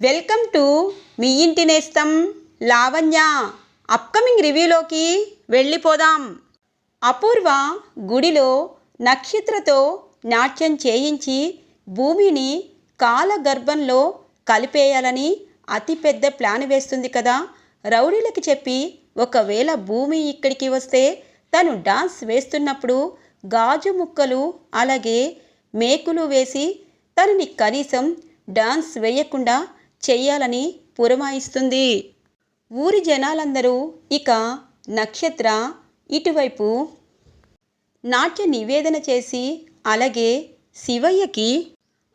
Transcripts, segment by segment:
Welcome to me ఇంటి నేస్తం Lavanya. Upcoming రివ్యూలోకి వెళ్ళిపోదాం. అపూర్వ గుడిలో నక్షత్రతో నాట్యం చేయించి భూమిని కాలగర్భంలో కలిపేయాలని అతిపెద్ద ప్లాన్ వేస్తుంది కదా. రౌడీలకి చెప్పి ఒకవేళ భూమి ఇక్కడికి వస్తే తను డాన్స్ వేస్తున్నప్పుడు గాజు ముక్కలు అలాగే మేకులు వేసి తనని కనీసం డాన్స్ వేయకుండా చెయ్యాలని పురమాయిస్తుంది. ఊరి జనాలందరూ ఇక నక్షత్ర ఇటువైపు నాట్య నివేదన చేసి అలాగే శివయ్యకి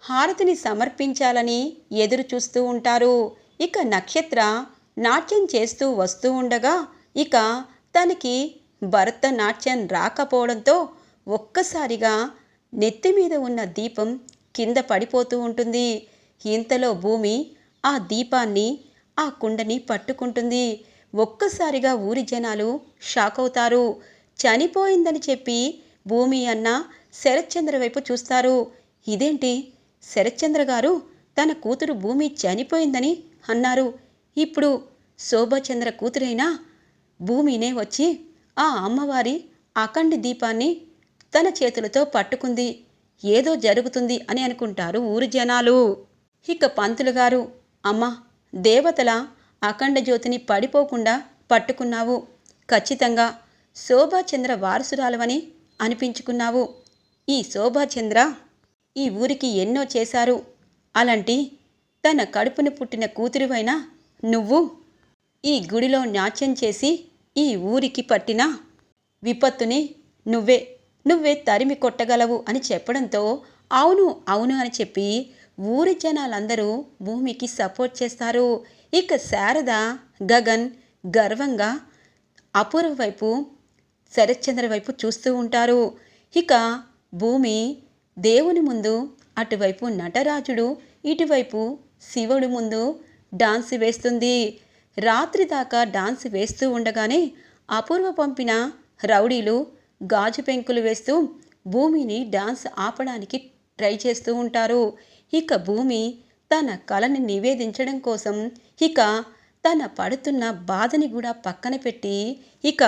హారతిని సమర్పించాలని ఎదురు చూస్తూ ఉంటారు. ఇక నక్షత్ర నాట్యం చేస్తూ వస్తూ ఉండగా ఇక తనకి భరతనాట్యం రాకపోవడంతో ఒక్కసారిగా నెత్తి మీద ఉన్న దీపం కింద పడిపోతూ ఉంటుంది. ఇంతలో భూమి ఆ దీపాన్ని ఆ కుండని పట్టుకుంటుంది. ఒక్కసారిగా ఊరి జనాలు షాక్ అవుతారు. చనిపోయిందని చెప్పి భూమి అన్న శరత్చంద్ర వైపు చూస్తారు. ఇదేంటి? శరత్చంద్ర గారు తన కూతురు భూమి చనిపోయిందని అన్నారు. ఇప్పుడు శోభచంద్ర కూతురైనా భూమినే వచ్చి ఆ అమ్మవారి అఖండి దీపాన్ని తన చేతులతో పట్టుకుంది. ఏదో జరుగుతుంది అని అనుకుంటారు ఊరి జనాలు. ఇక పంతులు గారు అమ్మా దేవతల అఖండ జ్యోతిని పడిపోకుండా పట్టుకున్నావు. ఖచ్చితంగా శోభాచంద్ర వారసురాలవని అనిపించుకున్నావు. ఈ శోభాచంద్ర ఈ ఊరికి ఎన్నో చేశారు. అలాంటి తన కడుపున పుట్టిన కూతురివైనా నువ్వు ఈ గుడిలో నాట్యం చేసి ఈ ఊరికి పట్టిన విపత్తుని నువ్వే నువ్వే తరిమి కొట్టగలవు అని చెప్పడంతో అవును అవును అని చెప్పి ఊరి జనాలందరూ భూమికి సపోర్ట్ చేస్తారు. ఇక శారద గగన్ గర్వంగా అపూర్వ వైపు శరత్చంద్ర వైపు చూస్తూ ఉంటారు. ఇక భూమి దేవుని ముందు అటువైపు నటరాజుడు ఇటువైపు శివుడు ముందు డాన్స్ వేస్తుంది. రాత్రి దాకా డాన్స్ వేస్తూ ఉండగానే అపూర్వ పంపిన రౌడీలు గాజు పెంకులు వేస్తూ భూమిని డాన్స్ ఆపడానికి ట్రై చేస్తూ ఉంటారు. ఇక భూమి తన కళని నివేదించడం కోసం ఇక తన పడుతున్న బాధని కూడా పక్కన పెట్టి ఇక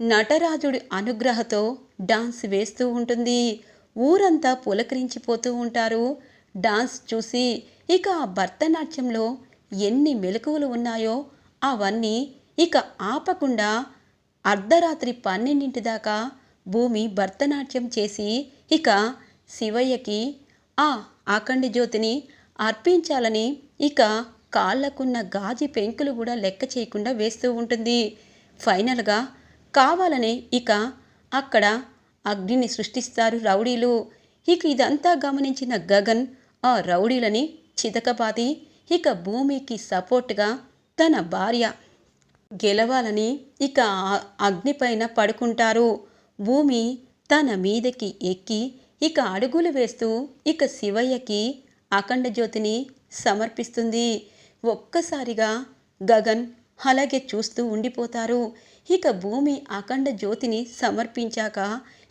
నటరాజుడి అనుగ్రహతో డాన్స్ వేస్తూ ఉంటుంది. ఊరంతా పులకరించిపోతూ ఉంటారు. డాన్స్ చూసి ఇక ఆ భరతనాట్యంలో ఎన్ని మెలకువలు ఉన్నాయో అవన్నీ ఇక ఆపకుండా అర్ధరాత్రి పన్నెండింటి దాకా భూమి భరతనాట్యం చేసి ఇక శివయ్యకి ఆ ఆకండి జ్యోతిని అర్పించాలని ఇక కాళ్ళకున్న గాజి పెంకులు కూడా లెక్క చేయకుండా వేస్తూ ఉంటుంది. ఫైనల్గా కావాలనే ఇక అక్కడ అగ్నిని సృష్టిస్తారు రౌడీలు. ఇక ఇదంతా గమనించిన గగన్ ఆ రౌడీలని చితకపాతి ఇక భూమికి సపోర్ట్గా తన భార్య గెలవాలని ఇక అగ్నిపైన పడుకుంటారు. భూమి తన మీదకి ఎక్కి ఇక అడుగులు వేస్తూ ఇక శివయ్యకి అఖండ జ్యోతిని సమర్పిస్తుంది. ఒక్కసారిగా గగన్ అలాగే చూస్తూ ఉండిపోతారు. ఇక భూమి అఖండ జ్యోతిని సమర్పించాక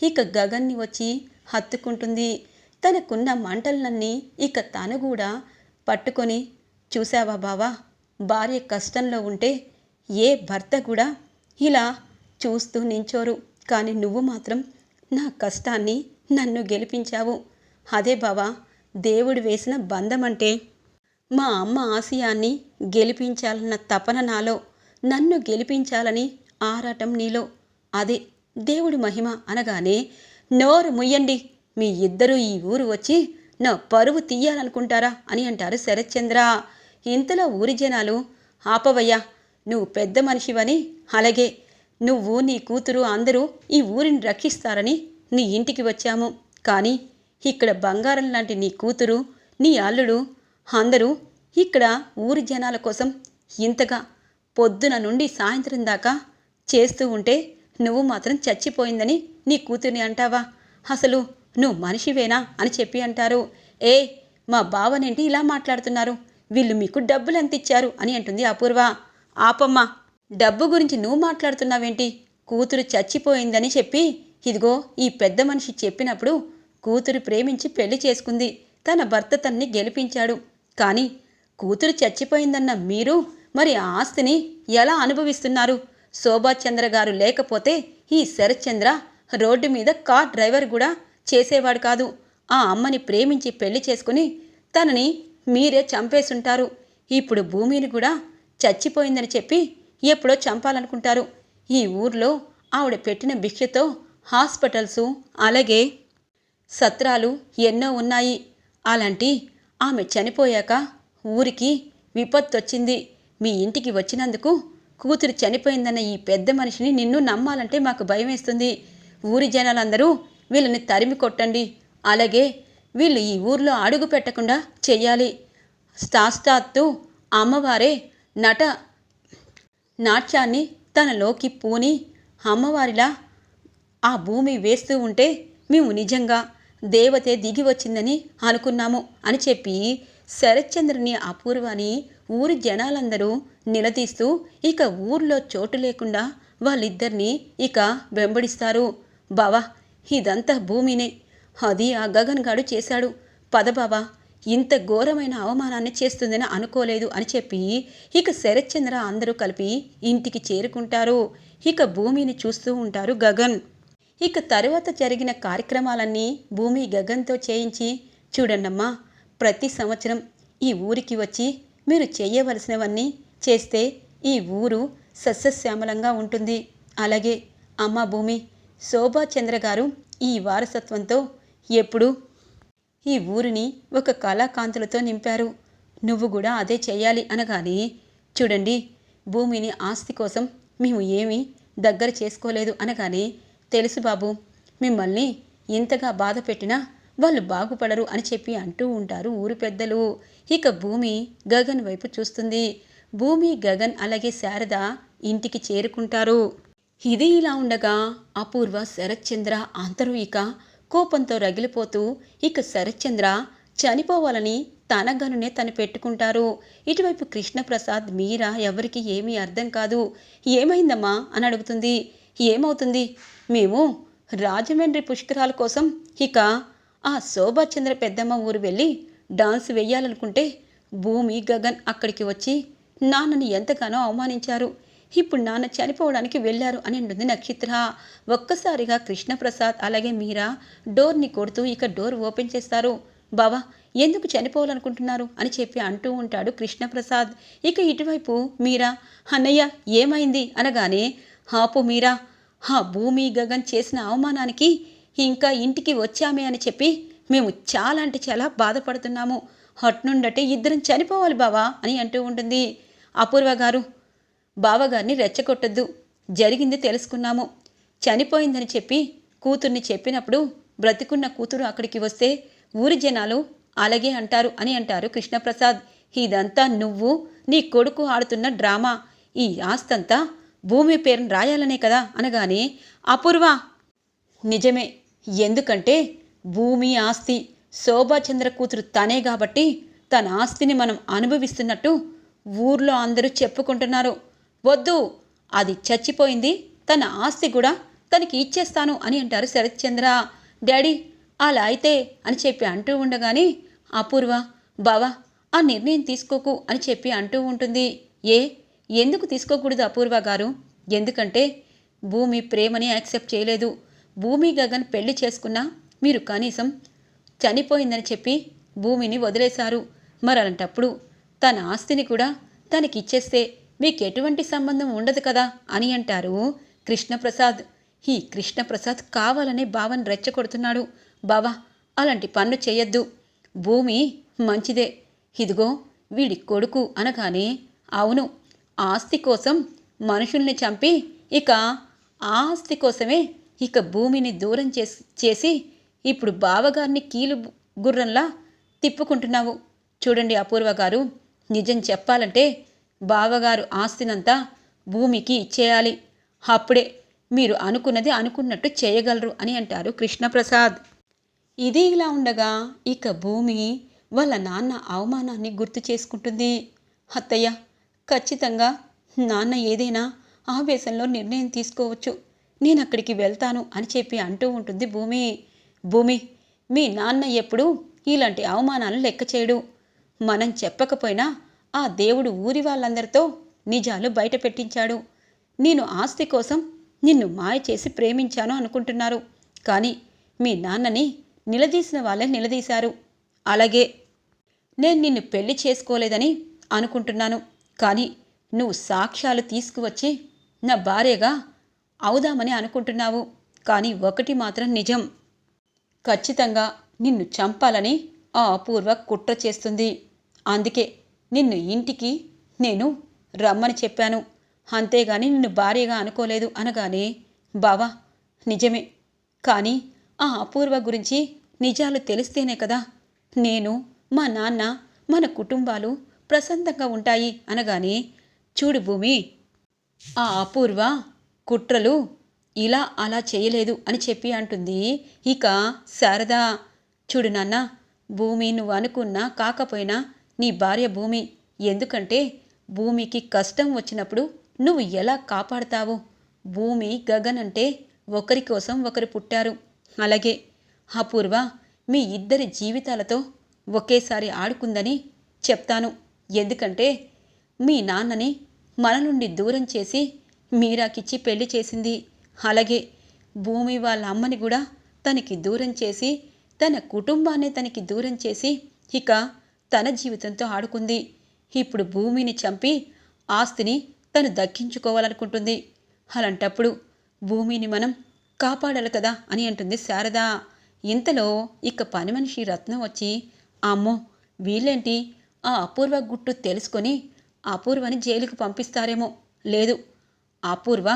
ఇక గగన్ని వచ్చి హత్తుకుంటుంది. తనకున్న మంటలన్నీ ఇక తను కూడా పట్టుకొని చూసావా బావా? భార్య కష్టంలో ఉంటే ఏ భర్త కూడా ఇలా చూస్తూ నించోరు. కానీ నువ్వు మాత్రం నా కష్టాన్ని నన్ను గెలిపించావు. అదే బావా దేవుడు వేసిన బంధమంటే. మా అమ్మ ఆశయాన్ని గెలిపించాలన్న తపన నాలో నన్ను గెలిపించాలని ఆరాటం నీలో. అదే దేవుడి మహిమ అనగానే నోరు ముయ్యండి. మీ ఇద్దరూ ఈ ఊరు వచ్చి నా పరువు తీయాలనుకుంటారా అని అంటారు శరత్చంద్ర. ఇంతలో ఊరి జనాలు ఆపవయ్యా నువ్వు పెద్ద మనిషివని. అలాగే నువ్వు నీ కూతురు అందరూ ఈ ఊరిని రక్షిస్తారని నీ ఇంటికి వచ్చాము. కానీ ఇక్కడ బంగారం లాంటి నీ కూతురు నీ అల్లుడు అందరూ ఇక్కడ ఊరి జనాల కోసం ఇంతగా పొద్దున నుండి సాయంత్రం దాకా చేస్తూ ఉంటే నువ్వు మాత్రం చచ్చిపోయిందని నీ కూతుర్ని అంటావా? అసలు నువ్వు మనిషివేనా అని చెప్పి అంటారు. ఏ మా బావనేంటి ఇలా మాట్లాడుతున్నారు? వీళ్ళు మీకు డబ్బులు ఎంత ఇచ్చారు అని అంటుంది అపూర్వ. ఆపమ్మ డబ్బు గురించి నువ్వు మాట్లాడుతున్నావేంటి? కూతురు చచ్చిపోయిందని చెప్పి ఇదిగో ఈ పెద్ద మనిషి చెప్పినప్పుడు కూతురు ప్రేమించి పెళ్ళి చేసుకుంది. తన భర్త తన్ని గెలిపించాడు. కానీ కూతురు చచ్చిపోయిందన్న మీరు మరి ఆ ఆస్తిని ఎలా అనుభవిస్తున్నారు? శోభాచంద్ర గారు లేకపోతే ఈ శరత్చంద్ర రోడ్డు మీద కార్ డ్రైవర్ కూడా చేసేవాడు కాదు. ఆ అమ్మని ప్రేమించి పెళ్ళి చేసుకుని తనని మీరే చంపేసుంటారు. ఇప్పుడు భూమిని కూడా చచ్చిపోయిందని చెప్పి ఎప్పుడో చంపాలనుకుంటారు. ఈ ఊర్లో ఆవిడ పెట్టిన భిక్షతో హాస్పిటల్సు అలాగే సత్రాలు ఎన్నో ఉన్నాయి. అలాంటి ఆమె చనిపోయాక ఊరికి విపత్తొచ్చింది. మీ ఇంటికి వచ్చినందుకు కూతురు చనిపోయిందన్న ఈ పెద్ద మనిషిని నిన్ను నమ్మాలంటే మాకు భయం వేస్తుంది ఊరి జనాలందరూ వీళ్ళని తరిమి కొట్టండి. అలాగే వీళ్ళు ఈ ఊర్లో అడుగు పెట్టకుండా చెయ్యాలి. సాస్తాత్తు అమ్మవారే నట నాట్యాన్ని తనలోకి పూని అమ్మవారిలా ఆ భూమి వేస్తూ ఉంటే మేము నిజంగా దేవతే దిగి వచ్చిందని అనుకున్నాము అని చెప్పి శరత్చంద్రుని అపూర్వని ఊరి జనాలందరూ నిలదీస్తూ ఇక ఊర్లో చోటు లేకుండా వాళ్ళిద్దరినీ ఇక వెంబడిస్తారు. బావా ఇదంతా భూమినే. అది ఆ గగన్ గాడు చేశాడు. పద బావా ఇంత ఘోరమైన అవమానాన్ని చేస్తుందని అనుకోలేదు అని చెప్పి ఇక శరత్చంద్ర అందరూ కలిపి ఇంటికి చేరుకుంటారు. ఇక భూమిని చూస్తూ ఉంటారు గగన్. ఇక తరువాత జరిగిన కార్యక్రమాలన్నీ భూమి గగన్తో చేయించి చూడండమ్మా ప్రతి సంవత్సరం ఈ ఊరికి వచ్చి మీరు చేయవలసినవన్నీ చేస్తే ఈ ఊరు సస్యశ్యామలంగా ఉంటుంది. అలాగే అమ్మ భూమి శోభాచంద్ర గారు ఈ వారసత్వంతో ఎప్పుడు ఈ ఊరిని ఒక కళాకాంతులతో నింపారు. నువ్వు కూడా అదే చేయాలి అనగానే చూడండి భూమిని ఆస్తి కోసం మేము ఏమీ దగ్గర చేసుకోలేదు అనగానే తెలుసు బాబు మిమ్మల్ని ఇంతగా బాధ పెట్టినా వాళ్ళు బాగుపడరు అని చెప్పి అంటూ ఉంటారు ఊరి పెద్దలు. ఇక భూమి గగన్ వైపు చూస్తుంది. భూమి గగన్ అలాగే శారద ఇంటికి చేరుకుంటారు. ఇది ఇలా ఉండగా అపూర్వ శరత్చంద్ర అందరూ ఇక కోపంతో రగిలిపోతూ ఇక శరత్చంద్ర చనిపోవాలని తన గనునే తను పెట్టుకుంటారు. ఇటువైపు కృష్ణప్రసాద్ మీరా ఎవరికి ఏమీ అర్థం కాదు. ఏమైందమ్మా అని అడుగుతుంది. ఏమవుతుంది? మేము రాజమండ్రి పుష్కరాల కోసం ఇక ఆ శోభాచంద్ర పెద్దమ్మ ఊరు వెళ్ళి డాన్స్ వేయాలనుకుంటే భూమి గగన్ అక్కడికి వచ్చి నాన్నని ఎంతగానో అవమానించారు. ఇప్పుడు నాన్న చనిపోవడానికి వెళ్ళారు అని అంటుంది నక్షత్ర. ఒక్కసారిగా కృష్ణప్రసాద్ అలాగే మీరా డోర్ని కొడుతూ ఇక డోర్ ఓపెన్ చేస్తారు. బావా ఎందుకు చనిపోవాలనుకుంటున్నారు? అని చెప్పి అంటూ ఉంటాడు కృష్ణప్రసాద్. ఇక ఇటువైపు మీరా అన్నయ్య ఏమైంది? అనగానే హాపు మీరా ఆ భూమి గగన్ చేసిన అవమానానికి ఇంకా ఇంటికి వచ్చామే అని చెప్పి మేము చాలా అంటే చాలా బాధపడుతున్నాము. హట్నుండటే ఇద్దరం చనిపోవాలి బావా అని అంటూ ఉంటుంది. అపూర్వ గారు బావగారిని రెచ్చగొట్టద్దు. జరిగింది తెలుసుకున్నాము. చనిపోయిందని చెప్పి కూతుర్ని చెప్పినప్పుడు బ్రతికున్న కూతురు అక్కడికి వస్తే ఊరి జనాలు అలాగే అంటారు అని అంటారు కృష్ణప్రసాద్. ఇదంతా నువ్వు నీ కొడుకు ఆడుతున్న డ్రామా. ఈ ఆస్తంతా భూమి పేరును రాయాలనే కదా అనగానే అపూర్వ! నిజమే. ఎందుకంటే భూమి ఆస్తి శోభాచంద్ర కూతురు తనే కాబట్టి తన ఆస్తిని మనం అనుభవిస్తున్నట్టు ఊర్లో అందరూ చెప్పుకుంటున్నారు. వద్దు! అది చచ్చిపోయింది. తన ఆస్తి కూడా తనకి ఇచ్చేస్తాను అని అంటారు శరత్చంద్ర. డాడీ అలా అయితే అని చెప్పి అంటూ ఉండగానే అపూర్వ! బావా! ఆ నిర్ణయం తీసుకోకు అని చెప్పి అంటూ ఉంటుంది. ఏ? ఎందుకు తీసుకోకూడదు అపూర్వ గారు? ఎందుకంటే భూమి ప్రేమని యాక్సెప్ట్ చేయలేదు. భూమి గగన్ పెళ్ళి చేసుకున్నా మీరు కనీసం చనిపోయిందని చెప్పి భూమిని వదిలేశారు. మరి అలాంటప్పుడు తన ఆస్తిని కూడా తనకిచ్చేస్తే మీకు ఎటువంటి సంబంధం ఉండదు కదా అని అంటారు కృష్ణప్రసాద్. ఈ కృష్ణప్రసాద్ కావాలనే భావన రెచ్చగొడుతున్నాడు. బావా అలాంటి పనులు చేయొద్దు. భూమి మంచిదే. ఇదిగో వీడి కొడుకు అనగానే అవును ఆస్తి కోసం మనుషుల్ని చంపి ఇక ఆస్తి కోసమే ఇక భూమిని దూరం చేసి చేసి ఇప్పుడు బావగారిని కీలు గుర్రంలా తిప్పుకుంటున్నావు. చూడండి అపూర్వ గారు నిజం చెప్పాలంటే బావగారు ఆస్తినంతా భూమికి ఇచ్చేయాలి. అప్పుడే మీరు అనుకున్నది అనుకున్నట్టు చేయగలరు అని అంటారు కృష్ణప్రసాద్. ఇది ఇలా ఉండగా ఇక భూమి వాళ్ళ నాన్న అవమానాన్ని గుర్తు చేసుకుంటుంది. అత్తయ్య ఖచ్చితంగా. నాన్న ఏదైనా ఆవేశంలో నిర్ణయం తీసుకోవచ్చు. నేను అక్కడికి వెళ్తాను అని చెప్పి అంటూ ఉంటుంది భూమి. భూమి మీ నాన్న ఎప్పుడు ఇలాంటి అవమానాలు లెక్క చేయడు. మనం చెప్పకపోయినా ఆ దేవుడు ఊరి వాళ్ళందరితో నిజాలు బయట పెట్టించాడు. నేను ఆస్తి కోసం నిన్ను మాయ చేసి ప్రేమించాను అనుకుంటున్నారు. కానీ మీ నాన్నని నిలదీసిన వాళ్ళే నిలదీశారు. అలాగే నేను నిన్ను పెళ్ళి చేసుకోలేదని అనుకుంటున్నాను. కానీ నువ్వు సాక్ష్యాలు తీసుకువచ్చి నా భార్యగా అవుదామని అనుకుంటున్నావు. కానీ ఒకటి మాత్రం నిజం. ఖచ్చితంగా నిన్ను చంపాలని ఆ అపూర్వ కుట్ర చేస్తుంది. అందుకే నిన్ను ఇంటికి నేను రమ్మని చెప్పాను. అంతేగాని నిన్ను భార్యగా అనుకోలేదు అనగానే బావా నిజమే. కానీ ఆ అపూర్వ గురించి నిజాలు తెలిస్తేనే కదా. నేను మా నాన్న మన కుటుంబాలు ప్రశాంతంగా ఉంటాయి అనగానే చూడు భూమి ఆ అపూర్వ కుట్రలు ఇలా అలా చేయలేదు అని చెప్పి అంటుంది. ఇక శారద చూడు నాన్న భూమి నువ్వు అనుకున్నా కాకపోయినా నీ భార్య భూమి. ఎందుకంటే భూమికి కష్టం వచ్చినప్పుడు నువ్వు ఎలా కాపాడతావు? భూమి గగన్ అంటే ఒకరి కోసం ఒకరు పుట్టారు. అలాగే అపూర్వ మీ ఇద్దరి జీవితాలతో ఒకేసారి ఆడుకుందని చెప్తాను. ఎందుకంటే మీ నాన్నని మన నుండి దూరం చేసి మీరాకిచ్చి పెళ్ళి చేసింది. అలాగే భూమి వాళ్ళ అమ్మని కూడా తనకి దూరం చేసి తన కుటుంబాన్ని తనకి దూరం చేసి ఇక తన జీవితంతో ఆడుకుంది. ఇప్పుడు భూమిని చంపి ఆస్తిని తను దక్కించుకోవాలనుకుంటుంది. అలాంటప్పుడు భూమిని మనం కాపాడాలి కదా అని అంటుంది శారద. ఇంతలో ఇక పని మనిషి రత్నం వచ్చి అమ్మో వీళ్ళేంటి? ఆ అపూర్వ గుట్టు తెలుసుకొని అపూర్వని జైలుకు పంపిస్తారేమో. లేదు అపూర్వ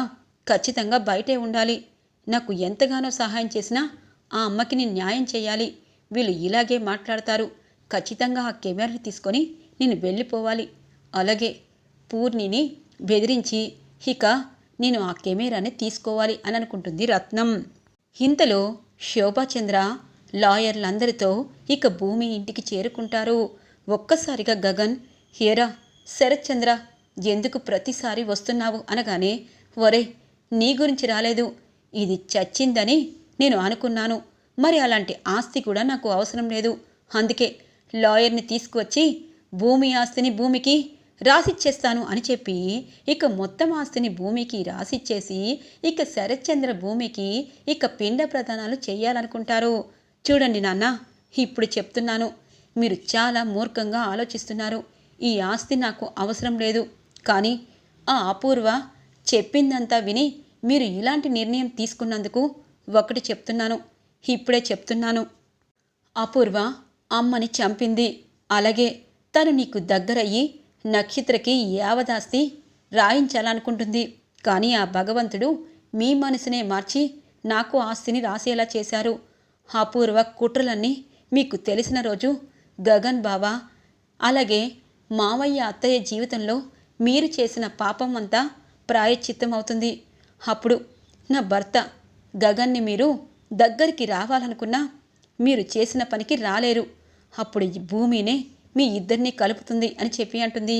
ఖచ్చితంగా బయటే ఉండాలి. నాకు ఎంతగానో సహాయం చేసినా ఆ అమ్మకి నేను న్యాయం చేయాలి. వీళ్ళు ఇలాగే మాట్లాడతారు. ఖచ్చితంగా ఆ కెమెరాని తీసుకొని నేను వెళ్ళిపోవాలి. అలాగే పూర్ణిని బెదిరించి ఇక నేను ఆ కెమెరాని తీసుకోవాలి అని అనుకుంటుంది రత్నం. ఇంతలో శోభాచంద్ర లాయర్లందరితో ఇక భూమి ఇంటికి చేరుకుంటారు. ఒక్కసారిగా గగన్ హేరా శరత్చంద్ర ఎందుకు ప్రతిసారి వస్తున్నావు? అనగానే ఒరే నీ గురించి రాలేదు. ఇది చచ్చిందని నేను అనుకున్నాను. మరి అలాంటి ఆస్తి కూడా నాకు అవసరం లేదు. అందుకే లాయర్ని తీసుకువచ్చి భూమి ఆస్తిని భూమికి రాసిచ్చేస్తాను అని చెప్పి ఇక మొత్తం ఆస్తిని భూమికి రాసిచ్చేసి ఇక శరత్చంద్ర భూమికి ఇక పిండ ప్రదానాలు చేయాలనుకుంటారు. చూడండి నాన్న ఇప్పుడు చెప్తున్నాను. మీరు చాలా మూర్ఖంగా ఆలోచిస్తున్నారు. ఈ ఆస్తి నాకు అవసరం లేదు. కానీ ఆ అపూర్వ చెప్పిందంతా విని మీరు ఇలాంటి నిర్ణయం తీసుకున్నందుకు ఒకటి చెప్తున్నాను. ఇప్పుడే చెప్తున్నాను. అపూర్వ అమ్మని చంపింది. అలాగే తను నీకు దగ్గరయ్యి నక్షత్రకి యావదాస్తి రాయించాలనుకుంటుంది. కానీ ఆ భగవంతుడు మీ మనసునే మార్చి నాకు ఆస్తిని రాసేలా చేశారు. అపూర్వ కుట్రలన్నీ మీకు తెలిసిన రోజు గగన్ బావా. అలాగే మావయ్య అత్తయ్య జీవితంలో మీరు చేసిన పాపం అంతా ప్రాయశ్చిత్తం అవుతుంది అప్పుడు నా భర్త గగన్ని మీరు దగ్గరికి రావాలనుకున్నా మీరు చేసిన పనికి రాలేరు. అప్పుడు ఈ భూమినే మీ ఇద్దరిని కలుపుతుంది అని చెప్పి అంటుంది.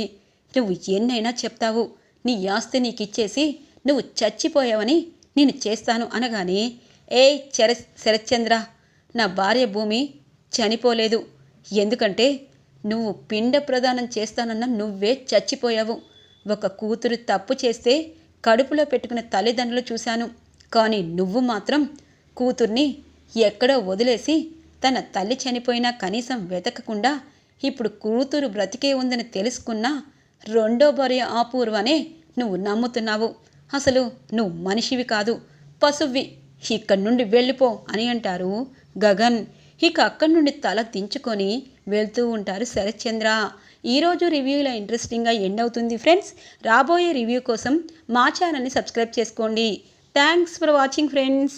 నువ్వు ఎన్నైనా చెప్తావు. నీ ఆస్తి నీకు ఇచ్చేసి నువ్వు చచ్చిపోయావని నేను చేస్తాను అనగానే ఏ చర శరత్చంద్ర నా భార్య భూమి చనిపోలేదు. ఎందుకంటే నువ్వు పిండ ప్రదానం చేస్తానన్న నువ్వే చచ్చిపోయావు. ఒక కూతురు తప్పు చేస్తే కడుపులో పెట్టుకున్న తల్లిదండ్రులు చూశాను. కానీ నువ్వు మాత్రం కూతుర్ని ఎక్కడో వదిలేసి తన తల్లి చనిపోయినా కనీసం వెతకకుండా ఇప్పుడు కూతురు బ్రతికే ఉందని తెలుసుకున్నా రెండో భార్య ఆపూర్వనే నువ్వు నమ్ముతున్నావు. అసలు నువ్వు మనిషివి కాదు పశువ్వి. ఇక్కడి నుండి వెళ్ళిపో అని అంటారు గగన్. ఇక అక్కడి నుండి తల దించుకొని వెళ్తూ ఉంటారు శరత్చంద్ర. ఈరోజు రివ్యూలో ఇంట్రెస్టింగ్గా ఎండ్ అవుతుంది ఫ్రెండ్స్. రాబోయే రివ్యూ కోసం మా ఛానల్ని సబ్స్క్రైబ్ చేసుకోండి. Thanks for watching friends.